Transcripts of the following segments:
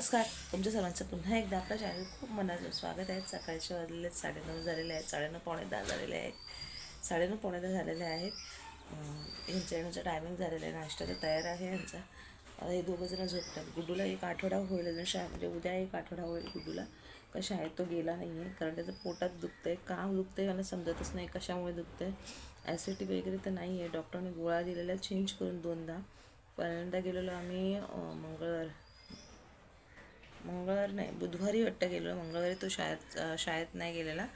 नमस्कार. तुमच्या सर्वांचं पुन्हा एकदा आपल्या चॅनल खूप मनाचं स्वागत आहे. सकाळचे वाजलेले आहेत साडेनऊ झालेले आहेत साडेनऊ पावणे दहा झालेले आहेत साडेनऊ पावणे दहा झालेले आहेत. यांच्या येण्याचं टायमिंग झालेलं आहे. नाश्ता तर तयार आहे यांचा हे दोघं जण झोपतात. गुड्डूला एक आठवडा होईल अजून शाळा म्हणजे उद्या एक आठवडा होईल गुड्डूला का शाळेत तो गेला नाही आहे कारण त्याचं पोटात दुखतंय. का आहे मला समजतच नाही कशामुळे दुखतंय. ॲसिडिटी वगैरे तर नाही आहे डॉक्टरने गोळा दिलेला चेंज करून दोनदा. पहिल्यांदा गेलेलो आम्ही मंगळवार. मंगळवार नाही बुधवारी वाटतं गेलो मंगळवारी तो शाळेत शाळेत नाही गेलेला.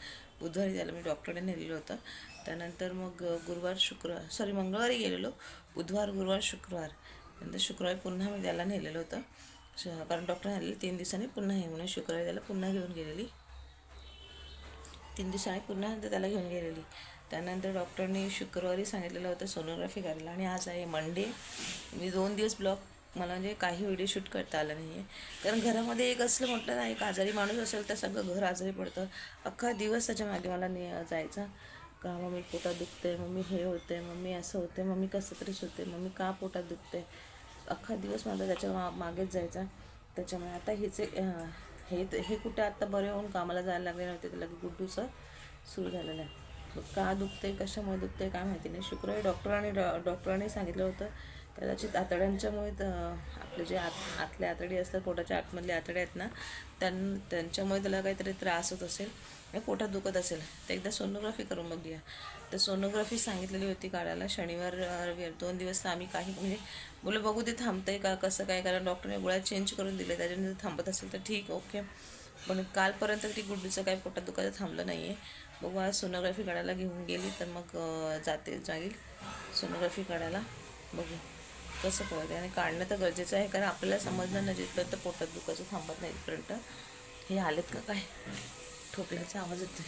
बुधवारी त्याला मी डॉक्टरने नेलेलं होतं. त्यानंतर मग गुरुवार शुक्रवार सॉरी मंगळवारी गेलेलो. बुधवार गुरुवार शुक्रवार. नंतर शुक्रवारी पुन्हा मी त्याला नेलेलं होतं. श कारण डॉक्टर आलेले तीन दिवसांनी पुन्हा हे म्हणून शुक्रवारी त्याला पुन्हा घेऊन गेलेली. तीन दिवसांनी पुन्हा नंतर त्याला घेऊन गेलेली. त्यानंतर डॉक्टरनी शुक्रवारी सांगितलेलं होतं सोनोग्राफी करायला. आणि आज आहे मंडे मी दोन दिवस ब्लॉक मला म्हणजे काही व्हिडिओ शूट करता आला नाही आहे कारण घरामध्ये एक असलं म्हटलं ना एक आजारी माणूस असेल तर सगळं घर आजारी पडतं. अख्खा दिवस त्याच्यामागे मला ने जायचा. का मम्मी पोटात दुखते मम्मी हे होते मम्मी असं होते मम्मी कसं तरीच होते मम्मी का पोटात दुखते अख्खा दिवस माझा त्याच्या मा मागेच जायचा. त्याच्यामुळे आता हेचे हे हे कुठे आत्ता बरे होऊन कामाला जायला लागले नव्हते तर लगेच गुड्डूचं सुरू झालेलं आहे. का दुखते कशामुळे दुखते काय माहिती नाही. शुक्रवारी डॉक्टरांनी डॉ डॉक्टरांनी सांगितलं होतं कदाचित आतड्यांच्यामुळे तर आपले जे आत आतले आतडी असतात पोटाच्या आतमधले आतडे आहेत ना त्यां त्यांच्यामुळे त्याला काहीतरी त्रास होत असेल पोटात दुखत असेल. तर एकदा सोनोग्राफी करून बघूया. तर सोनोग्राफी सांगितलेली होती काढायला शनिवार रविवार दोन दिवस तर आम्ही काही म्हणजे मुलं बघू ते थांबतंय का कसं काय? कारण डॉक्टरने गोळ्या चेंज करून दिले त्याच्याने जर थांबत असेल तर ठीक ओके. पण कालपर्यंत ती गुड्डूचं काही पोटात दुखायचं थांबलं नाही आहे बघू आज सोनोग्राफी काढायला घेऊन गेली तर मग जाते जाईल. सोनोग्राफी काढायला बघू. कसं पळते आणि काढणं तर गरजेचं आहे कारण आपल्याला समजलं नाही जिथपर्यंत पोटात दुखायचं थांबत नाही तिथपर्यंत. हे आलेत का काय? ठोकल्याचा आवाज येतोय.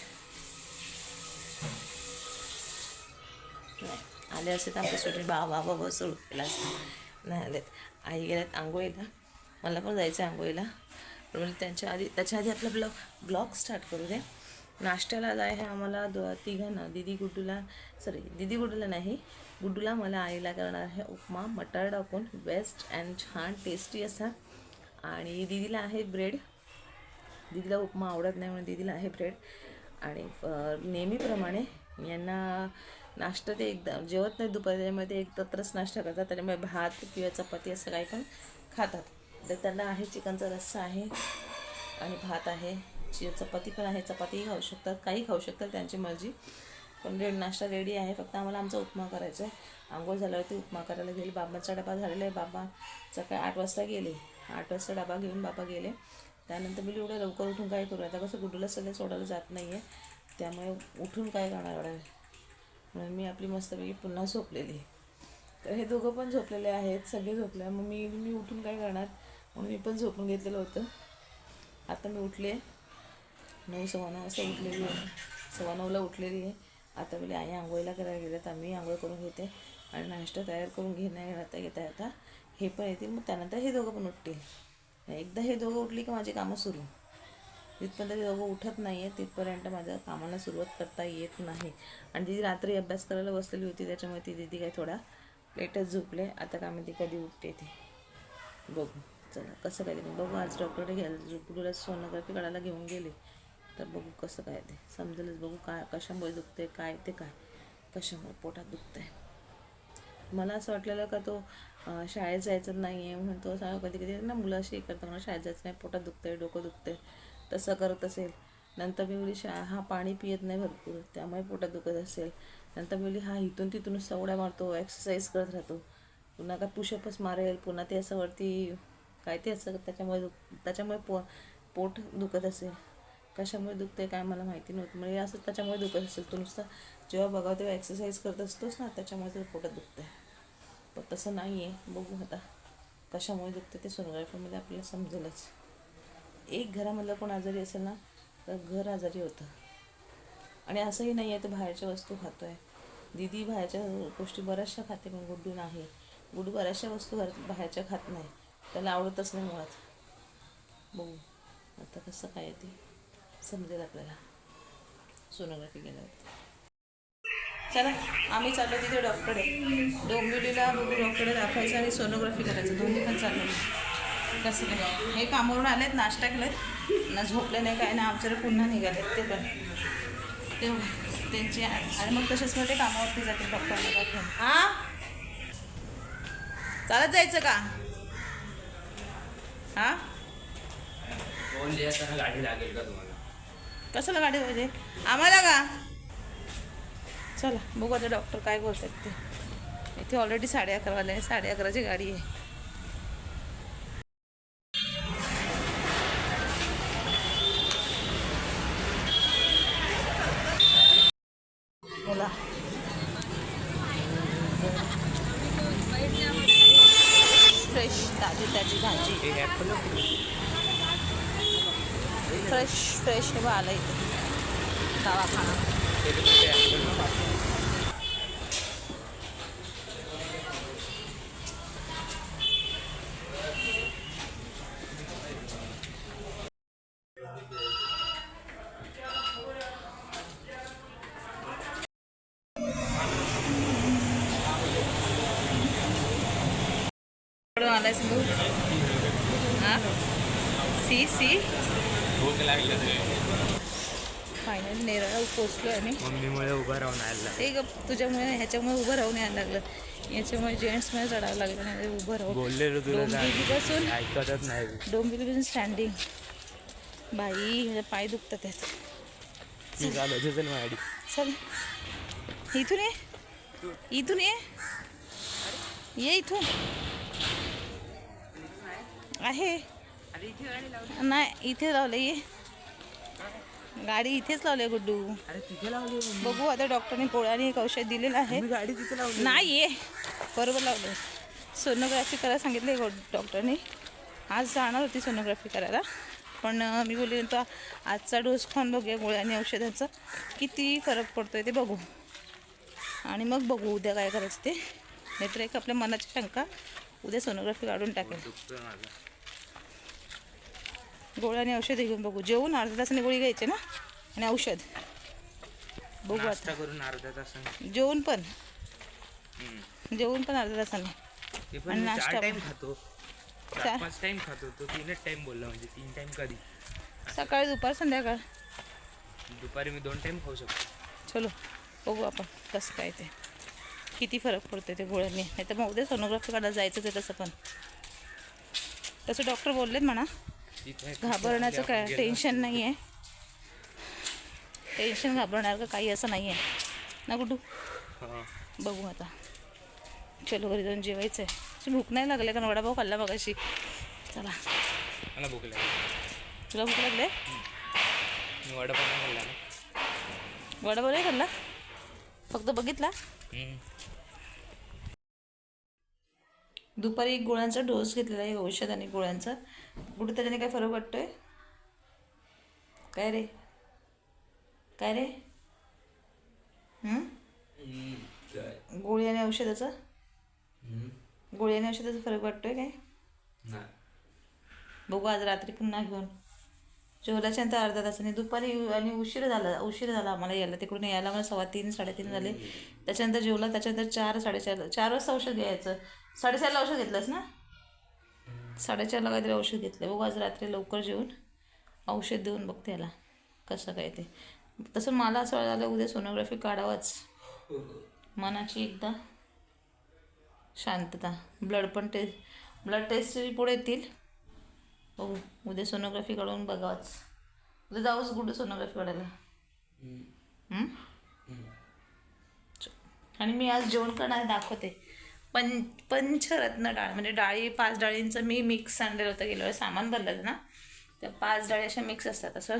नाही आले असे तर आमच्या स्टुडंट बा बा बाबा सुरू केला असतं. नाही आलेत. आई गेल्यात आंघोळीला. मला पण जायचं आहे आंघोळीला. पण म्हणजे त्यांच्या आधी त्याच्या आधी आपला ब्लॉग ब्लॉग स्टार्ट करू दे. नाश्त्याला जाय आहे आम्हाला दो तिघांना. दिदी गुड्डूला सॉरी दिदी गुड्डूला नाही गुड्डूला मला आईला करणार आहे उपमा मटार टाकून बेस्ट अँड छान टेस्टी असा. आणि दिदीला आहे ब्रेड दीदीला उपमा आवडत नाही म्हणून दीदीला आहे ब्रेड आणि नेहमीप्रमाणे यांना नाश्ता ते एकदा जेवत नाही दुपारी एक ते एकत्रच नाश्ता करतात. त्याच्यामुळे भात किंवा चपाती असं काही पण खातात. तर त्यांना आहे चिकनचा रस्सा आहे आणि भात आहे. ची चपाती पण आहे चपातीही खाऊ शकतात काही खाऊ शकतात त्यांची मर्जी. पण रेड नाश्ता रेडी आहे फक्त आम्हाला आमचा उपमा करायचा आहे. आंघोळ झाल्यावरती उपमा करायला गेली. बाबांचा डबा झालेला आहे. बाबा सकाळी आठ वाजता गेले. आठ वाजता डबा घेऊन बाबा गेले. त्यानंतर मी एवढं लवकर उठून काय करू? आता कसं गुड्डूला सगळं सोडायला जात नाही आहे त्यामुळे उठून काय करणार एवढं? म्हणून मी आपली मस्तपैकी पुन्हा झोपलेली. तर हे दोघं पण झोपलेले आहेत. सगळे झोपले. मग मी मी उठून काय करणार? म्हणून मी पण झोपून घेतलेलं होतं. आता मी उठले. नऊ सव्वा नऊ वाजता उठलेली आहे. सव्वा नऊला उठलेली आहे. आता म्हणजे आई आंघोळीला करायला गेल्यात आम्ही आंघोळ करून घेते आणि नाश्ता तयार करून घेणे येता येता येता हे पण येतील. मग त्यानंतर हे दोघं पण उठतील. एकदा हे दोघं उठली की माझी कामं सुरू. जिथपर्यंत ते दोघं उठत नाही आहे तिथपर्यंत माझ्या कामाला सुरुवात करता येत नाही. आणि दिदी रात्री अभ्यास करायला बसलेली होती त्याच्यामुळे ती दिदी काय थोडा लेटच झोपले. आता काय माहिती कधी उठते ते? बघू. चला कसं काय ते बघू. आज डॉक्टर घ्यायला झोपडूला सोनोग्राफी काढायला घेऊन गेले. तर बघू कसं काय ते. समजेलच बघू काय कशामुळे दुखते काय ते काय. कशामुळे पोटात दुखतंय. मला असं वाटलेलं का तो शाळेत जायचं नाही आहे म्हणून तो सांगा कधी कधी ना मुलं अशी करतात म्हणून शाळेत जायचं नाही पोटात दुखतंय डोकं दुखतंय. तसं करत असेल. नंतर मी मुली शा हा पाणी पियत नाही भरपूर त्यामुळे पोटात दुखत असेल. नंतर मी मुली हा इथून तिथून सवड्या मारतो एक्सरसाइज करत राहतो. पुन्हा काय पुशअपच मारेल पुन्हा ते असं वरती काय ते असं त्याच्यामुळे दुख त्याच्यामुळे पो पोट दुखत असेल. कशामुळे दुखते काय मला माहिती नव्हतं. म्हणजे असं त्याच्यामुळे दुखत असेल. तो नुसता जेव्हा बघावं तेव्हा एक्सरसाइज करत असतोच ना त्याच्यामुळे ते पोटात दुखतं आहे पण तसं नाही आहे बघू आता कशामुळे दुखतं ते सोनोग्राफीमध्ये आपल्याला समजेलच. एक घरामधलं कोण आजारी असेल ना तर घर आजारी होतं. आणि असंही नाही आहे तर बाहेरच्या वस्तू खातो आहे दिदी बाहेरच्या गोष्टी बऱ्याचशा खाते पण गुड्डू नाही. गुड्डू बऱ्याचशा वस्तू घर बाहेरच्या खात नाही. त्याला आवडतच नाही मुळात. बघू. आता कसं काय ते. समजेल आपल्याला. सोनोग्राफी केल्यावर. चला आम्ही चाललो तिथे डॉक्टर आहे डोंबिवलीला डॉक्टर दाखवायचं आणि सोनोग्राफी करायचं. दोन्ही पण चाललो कसं काय? हे कामावरून आलेत नाश्ता केलेत ना झोपले नाही काय ना आमच्याकडे पुन्हा निघालेत ते पण. तेवढं. त्यांची आणि मग तसेच मग ते कामावरती जातील डॉक्टरला दाखवून. हां चालत जायचं का? हां गाडी लागेल का तुम्हाला? कशाला गाडी पाहिजे आम्हाला का चला बघू आता डॉक्टर काय बोलतात ते. इथे ऑलरेडी साडे अकरा वाले आहे साडे अकराची गाडी आहे. आलाय सिंधू हां सी सी भूक लागली फायनल नेरळा पोचलो आहे मी मम्मीमुळे उभं राहून आला ते ग तुझ्यामुळे ह्याच्यामुळे उभं राहून यायला लागलं. याच्यामुळे जेंट्समुळे चढावं लागलं नाही उभं राहून बोललेलो डोंबिवलीपासून ऐकतच नाही डोंबिवलीपासून स्टँडिंग बाई पाय दुखतात चालू. चल इथून ये. इथून ये. ये इथून. आहे. नाही इथे लावले ये. गाडी इथेच लावली गुड्डू. अरे तिथे लावली बघू आता डॉक्टरने गोळ्याने एक औषध दिलेलं आहे. गाडी तिथे लावली नाही ये बरोबर लावलं सोनोग्राफी करायला सांगितले डॉक्टरने. आज जाणार होती सोनोग्राफी करायला. पण मी बोलले नंतर आजचा डोस खाऊन बघूया गोळ्याने औषधाचा. किती फरक पडतोय ते बघू. आणि मग बघू उद्या काय करायचं ते. नाहीतर एक आपल्या मनाची शंका. उद्या सोनोग्राफी काढून टाकेल माझा गोळ्याने औषध घेऊन बघू. जेवून अर्ध्या तासाने गोळी घ्यायची ना? आणि औषध. बघू आता. करून अर्ध्या तासाने. जेवून पण. जेवून पण अर्ध्या तासाने. ते आणि नाश्ता. टाइम खातो. पाच टाइम खातो. तो तीनच टाइम बोलला म्हणजे तीन टाइम कधी? सकाळी दुपार संध्याकाळ. दुपारी मी दोन टाइम खाऊ शकतो. चलो बघू आपण कसं काय ते. किती फरक पडतो ते गोळ्यांनी. नाही तर मग उद्या सोनोग्राफी काढायला जायचंच आहे तसं पण. तसं डॉक्टर बोललेत म्हणा. घाबरण्याचं काय. टेन्शन नाही आहे टेन्शन घाबरणार का काही असं नाही आहे ना कुठू? हा. बघू आता. चलो घरी जाऊन जेवायचं आहे भूक नाही लागले कारण वडापाव खाल्ला मगाशी. चला. मला भूक लागली. तुला भूक लागले? वडापाव नाही खाल्ला वडापाव नाही खाल्ला? फक्त बघितला. दुपारी एक गोळ्यांचा डोस घेतलेला आहे औषध आणि गोळ्यांचा कुठे त्याच्याने काय फरक वाटतोय? काय रे? काय रे? गोळी आणि औषधाचा? गोळी आणि औषधाचा फरक वाटतोय काय. बघू आज रात्री पुन्हा घेऊन. जेवल्याच्या नंतर अर्धा तासाने दुपारी आणि उशीर झाला उशीर झाला आम्हाला यायला. तिकडून यायला मला सव्वा तीन साडेतीन झाले. त्याच्यानंतर जेवला त्याच्यानंतर चार साडेचार चार वाजता औषध घ्यायचं. साडेचारला औषध घेतलंस ना? साडेचारला काहीतरी औषध घेतलं बघू आज रात्री लवकर जेवून औषध देऊन बघते याला कसं काय ते. तसं मला असं झालं उद्या सोनोग्राफी काढावाच. मनाची एकदा शांतता. ब्लड पण टेस्ट ब्लड टेस्ट रिपोर्ट येतील. बघू उद्या सोनोग्राफी काढून बघावाच. उद्या जाऊच कुठं सोनोग्राफी काढायला. हं? आणि मी आज जेवण करणार दाखवते. पं पंचरत्न डाळ म्हणजे डाळी पाच डाळींचं मी मिक्स आणलेलं होतं वेळेस सामान भरलेलं ना. त्या पाच डाळी अशा मिक्स असतात असं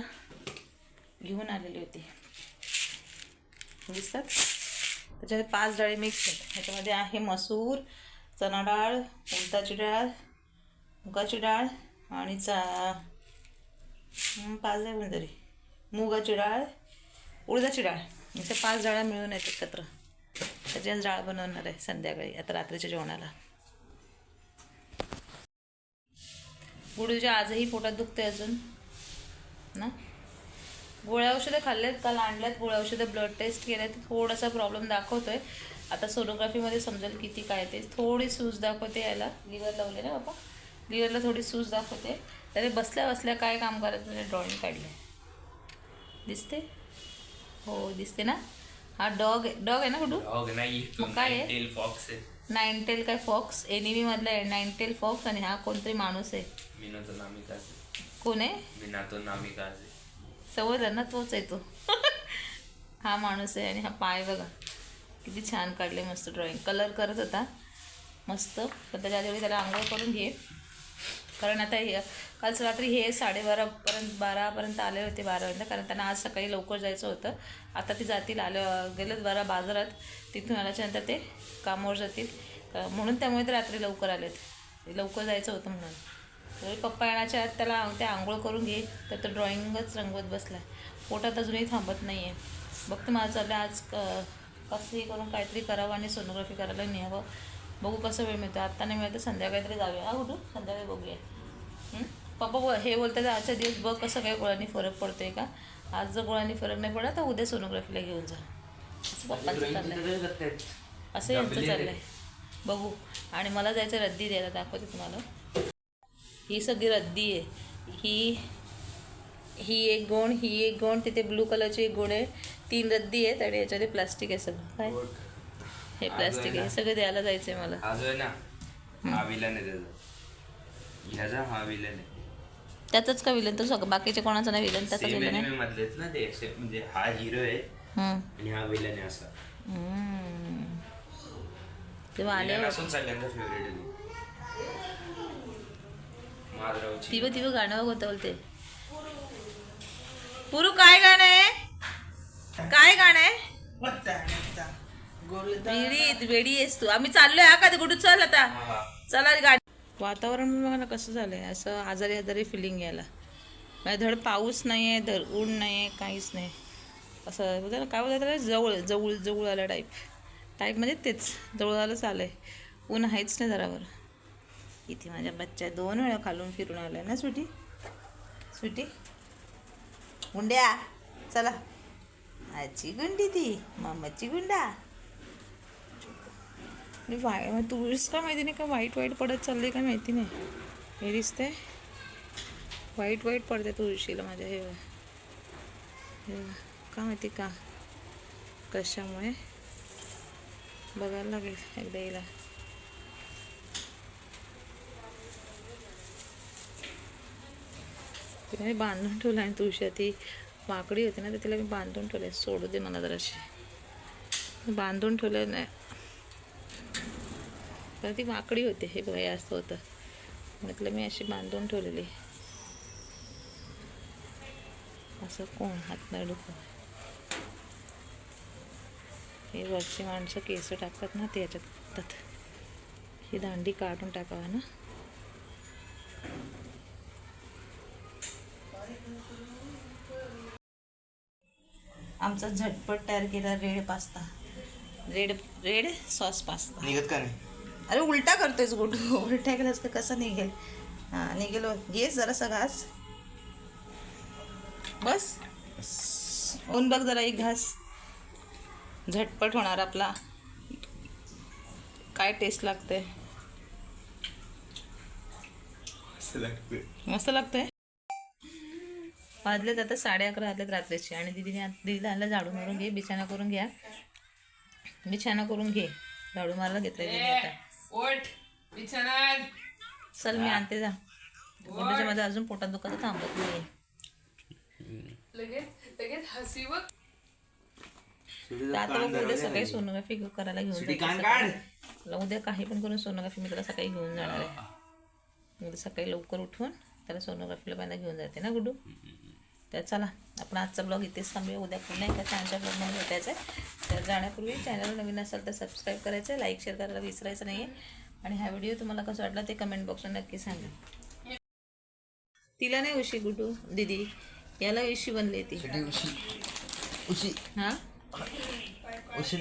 घेऊन आलेली होती. दिसतात? त्याच्यामध्ये पाच डाळी मिक्स आहेत. ह्याच्यामध्ये आहे मसूर चणा डाळ उडदाची डाळ मुगाची डाळ आणि चा पाच पाच आहे कोणतरी मुगाची डाळ उडदाची डाळ. अशा पाच डाळ्या मिळून येतात एकत्र. त्याची आज डाळ बनवणार आहे संध्याकाळी आता रात्रीच्या जेवणाला. गुडूच्या आजही पोटात दुखते अजून ना? गोळ्या औषधं खाल्लेत काल आणल्यात गोळ्या औषधं ब्लड टेस्ट केल्यात थोडासा प्रॉब्लेम दाखवतोय. आता सोनोग्राफीमध्ये समजेल किती काय ते. थोडी सूज दाखवते याला लिव्हर लावले ना बाबा? लिओला थोडी सूज दाखवते. त्याने बसल्या बसल्या काय काम करायचं त्याने ड्रॉइंग काढले. दिसते? हो दिसते ना? हा डॉग डॉग आहे ना कुठू? डॉग नाही मग काय आहे? टेल फॉक्स आहे. नाईनटेल काय फॉक्स एनिमी मधला आहे. नाईनटेल फॉक्स आणि हा कोणतरी माणूस आहे. कोण आहे? समजलं ना तोच आहे तो. हा माणूस आहे आणि हा पाय बघा. किती छान काढले मस्त ड्रॉइंग कलर करत होता. मस्त. पण त्याच्या आधी त्याला आंघोळ करून घे. कारण आता हे काल रात्री हे साडेबारापर्यंत बारापर्यंत आले होते बारापर्यंत कारण त्यांना आज सकाळी लवकर जायचं होतं. आता ते जातील आलं गेलेत बारा बाजारात. तिथून आल्याच्यानंतर ते कामावर जातील. म्हणून त्यामुळे ते रात्री लवकर आलेत. लवकर जायचं होतं म्हणून. तर पप्पा येण्याच्या आत त्याला ते आंघोळ करून घे. तर तो ड्रॉइंगच रंगवत बसला पोटात अजूनही थांबत नाही आहे बघते माझं चाललं आज क कसंही करून काहीतरी करावं आणि सोनोग्राफी करायला न्यावं. बघू कसं वेळ मिळतो. आत्ता नाही मिळतं संध्याकाळी तरी जाऊया. हा कुठं संध्याकाळी बघूया. हं? पप्पा बोल हे बोलतात आजच्या दिवस बघ कसं काय गोळ्यांनी फरक पडतोय का? आज जर गोळ्यांनी फरक नाही पडला तर उद्या सोनोग्राफीला घेऊन जा. असं पप्पांचं चाललंय. असं यांचं चाललंय. बघू. आणि मला जायचं रद्दी द्यायला दाखवते तुम्हाला. ही सगळी रद्दी आहे. ही ही एक गोण ही एक गोण तिथे ब्लू कलरची एक गोण आहे. तीन रद्दी आहेत आणि याच्यामध्ये प्लास्टिक आहे सगळं. काय? हे प्लास्टिक हे सगळं द्यायला जायचं आहे मला. हा आहे ना. हा विलन आहे त्याचा. ह्याचा हा विलन आहे. त्याचाच का विलन तर सगळं बाकीचे कोणाचा नाही विलन त्याचा सेम विलन आहे? एनिमे मधलेच ना ते. असे म्हणजे हा हिरो आहे हम्म. आणि हा विलन आहे असा. हम्म. तेव्हा विलन आल्यावर असून सगळ्यांचा फेवरेट आहे तो. माधवची. तिवं तिवं गाणं होतं बोलते पुरू काय गाणं आहे? काय गाणं आहे? वेडी वेडी आहेस तू. आम्ही चाललोय हा कधी कुठं चल आता. चला गाडी. वातावरण बघा ना कसं झालंय? असं आजारी आजारी फिलिंग यायला. म्हणजे धड पाऊस नाही आहे धड ऊन नाही आहे काहीच नाही. असं बोलतं ना काय बोलतात त्याला? जवळ जवळ जवळ आलं टाईप टाईप म्हणजे तेच. जवळ आलंच आलं आहे ऊन आहेच नाही जरावर. इथे माझ्या बच्चा दोन वेळा खालून फिरून आलाय ना स्वीटी? स्वीटी? गुंड्या चला. आजी गुंडी ती मामाची गुंडा. आणि वाय मग तुळस का माहिती नाही का वाईट वाईट पडत चालले का माहिती नाही. हे दिसतंय. वाईट वाईट पडते तुळशीला माझ्या हे का माहिती का? कशामुळे? बघायला लागेल एकदा हिला तिला मी बांधून ठेवलं आणि तुळशी ती वाकडी होती ना तर तिला मी बांधून ठेवले. सोडू दे मला जराशी. बांधून ठेवलं नाही. तर ती वाकडी होते हे बघा असं होतं. म्हटलं मी अशी बांधून ठेवलेली. असं कोण हात नाही डुकं हे वरची माणसं केस टाकतात ना ते याच्यात टाकतात. ही दांडी काढून टाकावा ना. आमचा झटपट तयार केला red pasta. Red red sauce pasta. निघत का नाही? अरे उलटा करतोयस गोटू उलटा केलास का कसं निघेल? हां निघेल. घे जरासा घास बस. ऊन बघ जरा एक घास. झटपट होणार आपला. काय टेस्ट लागते मस्त लागतंय? वाजलेत आता साडे अकरा वाजलेत रात्रीचे. आणि दिदीने दिदीला आलं झाडू मारून घे. बिछाना करून घ्या. बिछाना करून घे. झाडू मारायला घेतलंय दिदी आता. ओठ बिछाना चल मी आणते जा. गुंडाच्या माझं अजून पोटात दुखाचं थांबत नाही आता उद्या सकाळी सोनोग्राफी करायला घेऊन उद्या काही पण करून सोनोग्राफी मी त्याला सकाळी घेऊन जाणार आहे. उद्या सकाळी लवकर उठून त्याला सोनोग्राफीला पहिला घेऊन जाते ना गुडू तर चला आपण आजचा ब्लॉग इथेच थांबूया. उद्या पुन्हा एका छानशा ब्लॉगमध्ये भेटायचं आहे तर जाण्यापूर्वी चॅनल नवीन असेल तर सबस्क्राईब करायचं लाईक शेअर करायला विसरायचं नाही आहे आणि हा व्हिडिओ तुम्हाला कसा वाटला ते कमेंट बॉक्समध्ये नक्की सांगा. तिला नाही उशी गुडू दीदी. याला उशी बनली ती. उशी. हां? उशी